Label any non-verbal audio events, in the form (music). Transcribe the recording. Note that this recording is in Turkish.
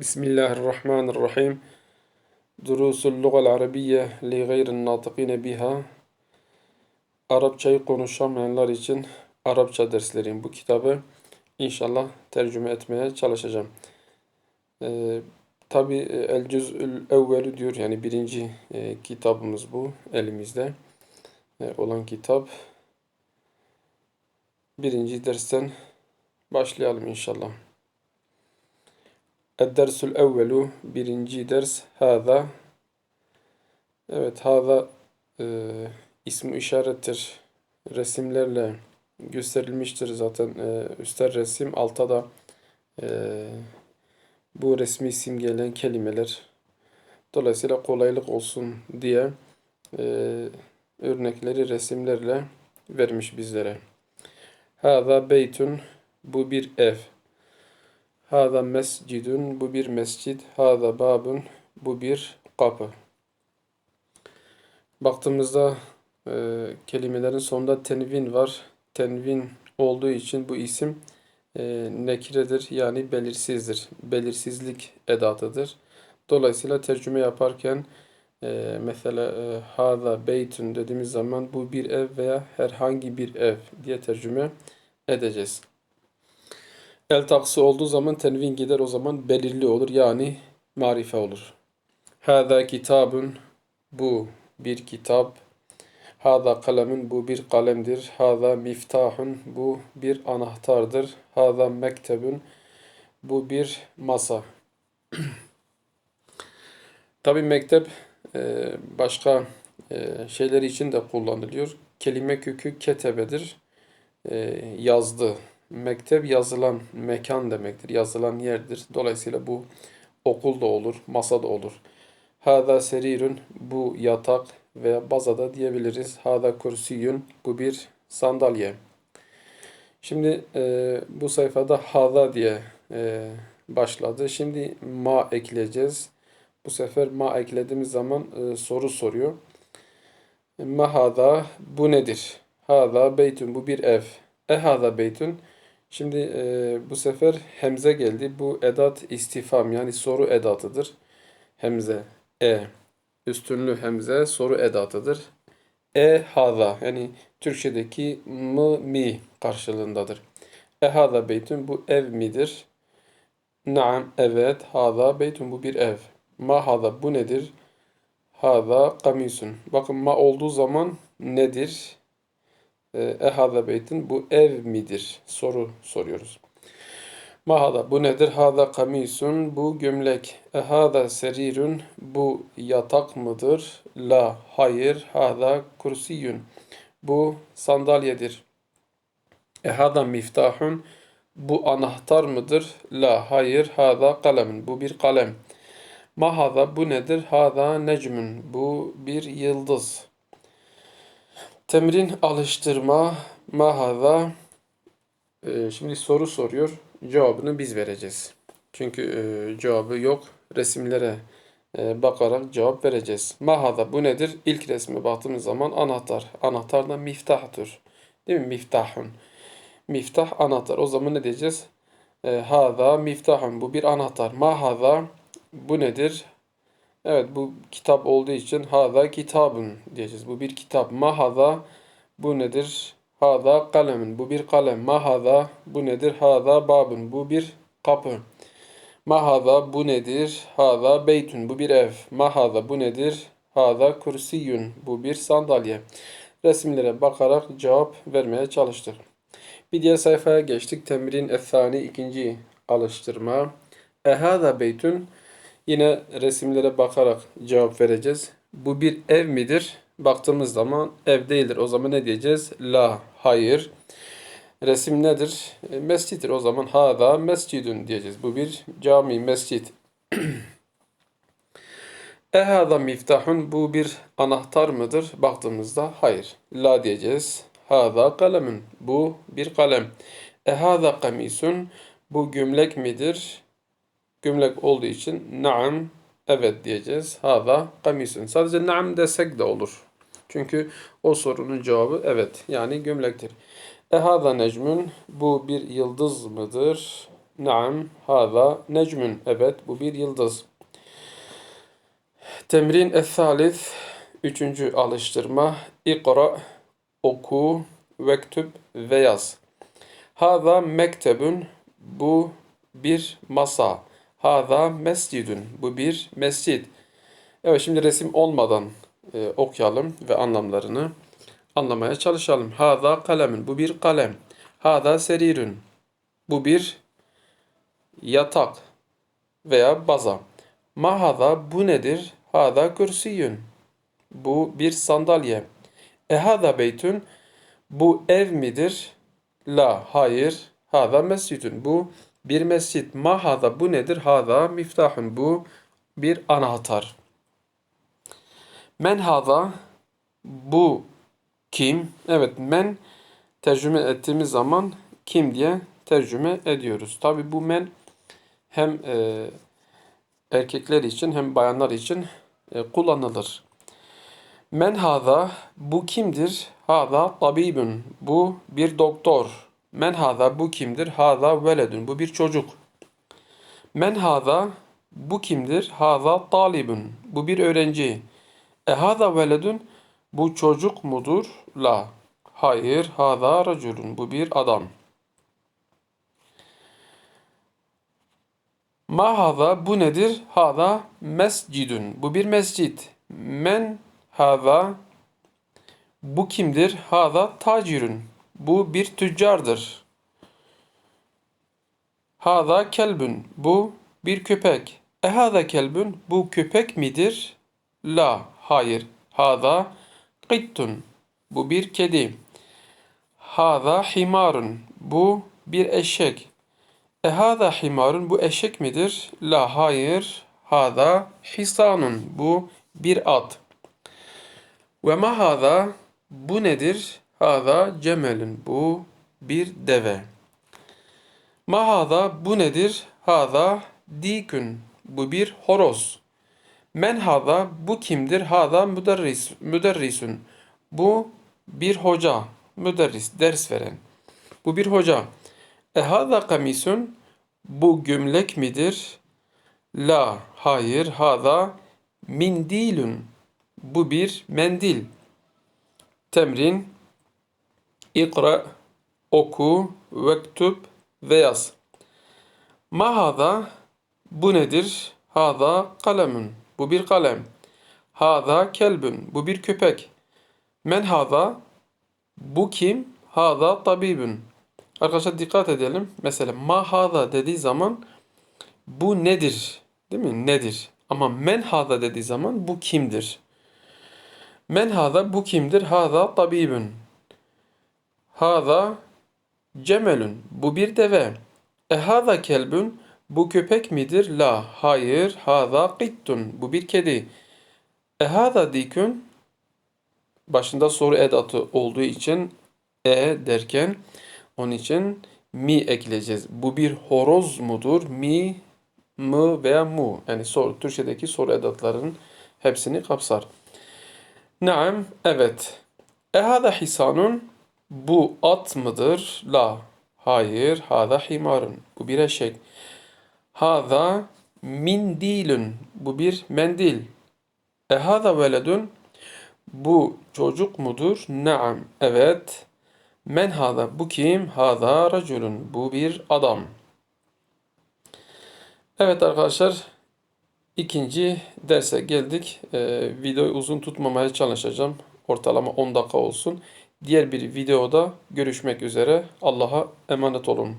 Bismillahirrahmanirrahim. Durusul Lugal Arabiye li gayrin natıkine biha. Arapçayı konuşamayanlar için Arapça derslerim. Bu kitabı inşallah tercüme etmeye çalışacağım. Ee, Tabi El Cüz'ül Evvelü diyor yani birinci e, kitabımız bu elimizde e, olan kitap. Birinci dersten başlayalım inşallah. Ed-dersül evvelu birinci ders hâzâ Evet hâzâ e, ismi işarettir. Resimlerle gösterilmiştir zaten. E, üstter resim altta da e, bu resmi simgeleyen kelimeler. Dolayısıyla kolaylık olsun diye e, örnekleri resimlerle vermiş bizlere. Hâzâ beytun bu bir ev. Hâzâ mescidun bu bir mescid. Hâzâ babun bu bir kapı. Baktığımızda e, kelimelerin sonunda tenvin var. Tenvin olduğu için bu isim e, nekiredir yani belirsizdir. Belirsizlik edatıdır. Dolayısıyla tercüme yaparken e, mesela e, hâzâ beytun dediğimiz zaman bu bir ev veya herhangi bir ev diye tercüme edeceğiz. El taksı olduğu zaman tenvin gider o zaman belirli olur yani marife olur. Hâzâ kitabun bu bir kitap. Hâzâ kalemin bu bir kalemdir. Hâzâ miftahun bu bir anahtardır. Hâzâ mektebun bu bir masa. (clears throat) Tabi mektep e, başka e, şeyler için de kullanılıyor. Kelime kökü ketebedir. E, yazdı mektep yazılan mekan demektir. Yazılan yerdir. Dolayısıyla bu okul da olur, masa da olur. Hada serirun bu yatak veya bazada diyebiliriz. Hada kursiyun bu bir sandalye. Şimdi e, bu sayfada hada diye e, başladı. Şimdi ma ekleyeceğiz. Bu sefer ma eklediğimiz zaman e, soru soruyor. Ma hada bu nedir? Hada beytun bu bir ev. E hada beytun Şimdi e, bu sefer hemze geldi. Bu edat istifam yani soru edatıdır. Hemze, e. Üstünlü hemze soru edatıdır. E hada yani Türkçedeki mı mi karşılığındadır. E hada beytun bu ev midir? Naam evet hada beytun bu bir ev. Ma hada bu nedir? Hada kamisun. Bakın ma olduğu zaman nedir? Ehada e, beytin bu ev midir? Soru soruyoruz. Mahada bu nedir? Hada kamisun bu gömlek. Ehada serirun bu yatak mıdır? La hayır. Hada kursiyun bu sandalyedir. Ehada miftahun bu anahtar mıdır? La hayır. Hada kalemin bu bir kalem. Mahada bu nedir? Hada necmun bu bir yıldız. Temrin alıştırma mahaza ee, şimdi soru soruyor. Cevabını biz vereceğiz. Çünkü e, cevabı yok. Resimlere e, bakarak cevap vereceğiz. Mahaza bu nedir? İlk resme baktığımız zaman anahtar. Anahtar da miftahtır. Değil mi? Miftahun. Miftah anahtar. O zaman ne diyeceğiz? E, haza miftahun. Bu bir anahtar. Mahaza bu nedir? Evet bu kitap olduğu için hada kitabun diyeceğiz. Bu bir kitap. Ma hada bu nedir? Hada kalemin. Bu bir kalem. Ma hada bu nedir? Hada babun. Bu bir kapı. Ma hada bu nedir? Hada beytun. Bu bir ev. Ma hada bu nedir? Hada kursiyun. Bu bir sandalye. Resimlere bakarak cevap vermeye çalıştık. Bir diğer sayfaya geçtik. Temrin ethani ikinci alıştırma. E hada beytun. Yine resimlere bakarak cevap vereceğiz. Bu bir ev midir? Baktığımız zaman ev değildir. O zaman ne diyeceğiz? La, hayır. Resim nedir? E, mescittir. O zaman hada mescidun diyeceğiz. Bu bir cami, mescit. (clears throat) Ehada miftahun bu bir anahtar mıdır? Baktığımızda hayır. La diyeceğiz. Hada kalemun. Bu bir kalem. Ehada kamisun. Bu gömlek midir? Gömlek olduğu için naam evet diyeceğiz. Hada kamisun. Sadece naam desek de olur. Çünkü o sorunun cevabı evet. Yani gömlektir. E hada necmun bu bir yıldız mıdır? Naam. Hâzâ necmün. Evet bu bir yıldız. Temrin es-salis. Üçüncü alıştırma. İkra. Oku. Vektüb ve yaz. Hâzâ mektebün. Bu bir masa. Hâzâ mescidün. Bu bir mescid. Evet şimdi resim olmadan e, okuyalım ve anlamlarını anlamaya çalışalım. Hâzâ kalemin. Bu bir kalem. Hâzâ serirün. Bu bir yatak veya baza. Ma hâzâ bu nedir? Hâzâ kürsüyün. Bu bir sandalye. E hâzâ beytün. Bu ev midir? La, hayır. Hâzâ mescidün. Bu bir mescit. Ma hâzâ bu nedir? Hâzâ miftahun. Bu bir anahtar. Men hâzâ bu kim? Evet men tercüme ettiğimiz zaman kim diye tercüme ediyoruz. Tabi bu men hem e, erkekler için hem bayanlar için e, kullanılır. Men hâzâ bu kimdir? Hâzâ tabibun. Bu bir doktor. Men hâzâ bu kimdir? Hâzâ veledun. Bu bir çocuk. Men hâzâ bu kimdir? Hâzâ talibun. Bu bir öğrenci. E hâzâ veledun. Bu çocuk mudur? La. Hayır. Hâzâ raculun. Bu bir adam. Ma hâzâ bu nedir? Hâzâ mescidun. Bu bir mescit. Men hâzâ bu kimdir? Hâzâ tacirun. Bu bir tüccardır. Hâzâ kelbün. Bu bir köpek. E hâzâ kelbün. Bu köpek midir? La. Hayır. Hâzâ qittun. Bu bir kedi. Hâzâ himarun. Bu bir eşek. E hâzâ himarun. Bu eşek midir? La. Hayır. Hâzâ hisanun. Bu bir at. Ve ma hâzâ. Bu nedir? Hâzâ cemelun. Bu bir deve. Ma hâzâ. Bu nedir? Hâzâ dikün. Bu bir horoz. Men hâzâ. Bu kimdir? Hâzâ müderris, müderrisun. Bu bir hoca. Müderris. Ders veren. Bu bir hoca. E hâzâ kamisun. Bu gömlek midir? La. Hayır. Hâzâ mindilun. Bu bir mendil. Temrin. İkra. Oku. Vektub. Ve yaz. Ma hâzâ. Bu nedir? Hâzâ kalemun. Bu bir kalem. Hâzâ kelbün. Bu bir köpek. Men hâzâ. Bu kim? Hâzâ tabibün. Arkadaşlar dikkat edelim. Mesela ma hâzâ dediği zaman bu nedir? Değil mi? Nedir? Ama men hâzâ dediği zaman bu kimdir? Men hâzâ bu kimdir? Hâzâ tabibün. Hâzâ cemelün. Bu bir deve. E hâzâ kelbün. Bu köpek midir? La. Hayır. Hâzâ qittun. Bu bir kedi. E hâzâ dikün. Başında soru edatı olduğu için e derken onun için mi ekleyeceğiz. Bu bir horoz mudur? Mi, mı veya mu. Yani soru, Türkçedeki soru edatlarının hepsini kapsar. Naam, evet. E hâzâ hisanun. Bu at mıdır? La. Hayır. Hâzâ himarun. Bu bir eşek. Hâzâ mindilun. Bu bir mendil. E hâzâ veledun. Bu çocuk mudur? Naam. Evet. Men hâzâ. Bu kim? Hâzâ raculun. Bu bir adam. Evet arkadaşlar. ikinci derse geldik. Ee, videoyu uzun tutmamaya çalışacağım. Ortalama 10 dakika olsun. Diğer bir videoda görüşmek üzere. Allah'a emanet olun.